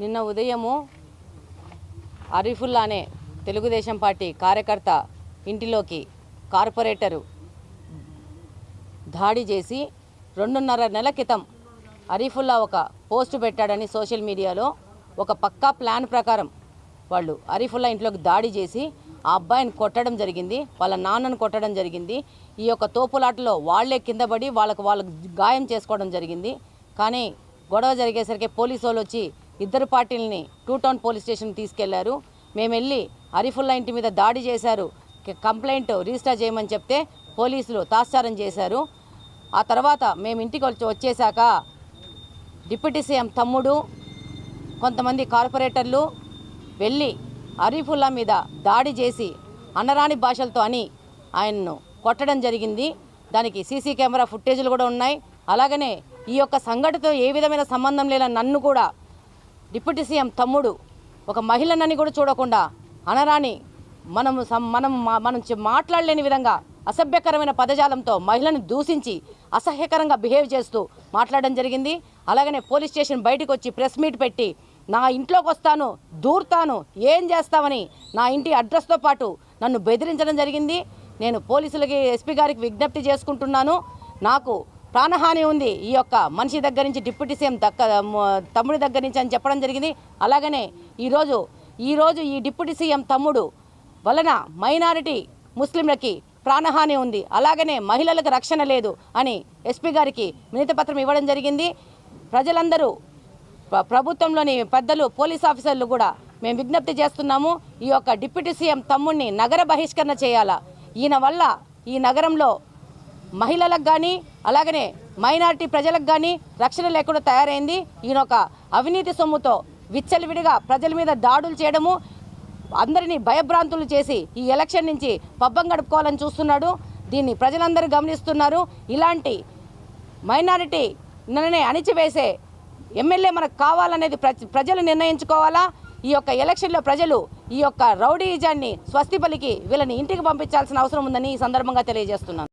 నిన్న ఉదయము అరిఫుల్లా అనే తెలుగుదేశం పార్టీ కార్యకర్త ఇంటిలోకి కార్పొరేటరు దాడి చేసి రెండున్నర నెల క్రితం అరీఫుల్లా ఒక పోస్ట్ పెట్టాడని సోషల్ మీడియాలో ఒక పక్కా ప్లాన్ ప్రకారం వాళ్ళు అరీఫుల్లా ఇంట్లోకి దాడి చేసి ఆ అబ్బాయిని కొట్టడం జరిగింది వాళ్ళ నాన్నను కొట్టడం జరిగింది. ఈ యొక్క తోపులాటలో వాళ్ళే కింద పడి వాళ్ళకు వాళ్ళకు గాయం చేసుకోవడం జరిగింది. కానీ గొడవ జరిగేసరికి పోలీసు వాళ్ళు వచ్చి ఇద్దరు పార్టీలని టూ టౌన్ పోలీస్ స్టేషన్ తీసుకెళ్ళారు. మేము వెళ్ళి అరిఫుల్లా ఇంటి మీద దాడి చేశారు. కంప్లైంట్ రిజిస్టర్ చేయమని చెప్తే పోలీసులు తాత్సారం చేశారు. ఆ తర్వాత మేము ఇంటికి వచ్చి వచ్చేసాక డిప్యూటీ సీఎం తమ్ముడు కొంతమంది కార్పొరేటర్లు వెళ్ళి అరీఫుల్లా మీద దాడి చేసి అన్నరాని భాషలతో అని ఆయన్ను కొట్టడం జరిగింది. దానికి సీసీ కెమెరా ఫుటేజీలు కూడా ఉన్నాయి. అలాగనే ఈ యొక్క సంఘటనతో ఏ విధమైన సంబంధం లేదా నన్ను కూడా డిప్యూటీ సీఎం తమ్ముడు ఒక మహిళనని కూడా చూడకుండా అనరాని మనము మనం మనం మాట్లాడలేని విధంగా అసభ్యకరమైన పదజాలంతో మహిళను దూషించి అసహ్యకరంగా బిహేవ్ చేస్తూ మాట్లాడడం జరిగింది. అలాగనే పోలీస్ స్టేషన్ బయటకు వచ్చి ప్రెస్ మీట్ పెట్టి నా ఇంట్లోకి వస్తాను దూరుతాను ఏం చేస్తామని నా ఇంటి అడ్రస్తో పాటు నన్ను బెదిరించడం జరిగింది. నేను పోలీసులకి ఎస్పీ గారికి విజ్ఞప్తి చేసుకుంటున్నాను. నాకు ప్రాణహాని ఉంది. ఈ యొక్క మనిషి దగ్గర నుంచి డిప్యూటీ సీఎం దక్క తమ్ముడి దగ్గర నుంచి అని చెప్పడం జరిగింది. అలాగనే ఈరోజు ఈరోజు ఈ డిప్యూటీ సీఎం తమ్ముడు వలన మైనారిటీ ముస్లింలకి ప్రాణహాని ఉంది. అలాగనే మహిళలకు రక్షణ లేదు అని ఎస్పీ గారికి వినతి పత్రం ఇవ్వడం జరిగింది. ప్రజలందరూ ప్రభుత్వంలోని పెద్దలు పోలీస్ ఆఫీసర్లు కూడా మేము విజ్ఞప్తి చేస్తున్నాము ఈ యొక్క డిప్యూటీ సీఎం తమ్ముడిని నగర బహిష్కరణ చేయాలా? ఈయన వల్ల ఈ నగరంలో మహిళలకు కానీ అలాగనే మైనారిటీ ప్రజలకు కానీ రక్షణ లేకుండా తయారైంది. ఈయన ఒక అవినీతి సొమ్ముతో విచ్చలవిడిగా ప్రజల మీద దాడులు చేయడము అందరినీ భయభ్రాంతులు చేసి ఈ ఎలక్షన్ నుంచి పబ్బం గడుపుకోవాలని చూస్తున్నాడు. దీన్ని ప్రజలందరూ గమనిస్తున్నారు. ఇలాంటి మైనారిటీ నిన్ననే అణిచివేసే ఎమ్మెల్యే మనకు కావాలనేది ప్రజలు నిర్ణయించుకోవాలా? ఈ యొక్క ఎలక్షన్లో ప్రజలు ఈ యొక్క రౌడీజాన్ని స్వస్తి పలికి వీళ్ళని ఇంటికి పంపించాల్సిన అవసరం ఉందని ఈ సందర్భంగా తెలియజేస్తున్నాను.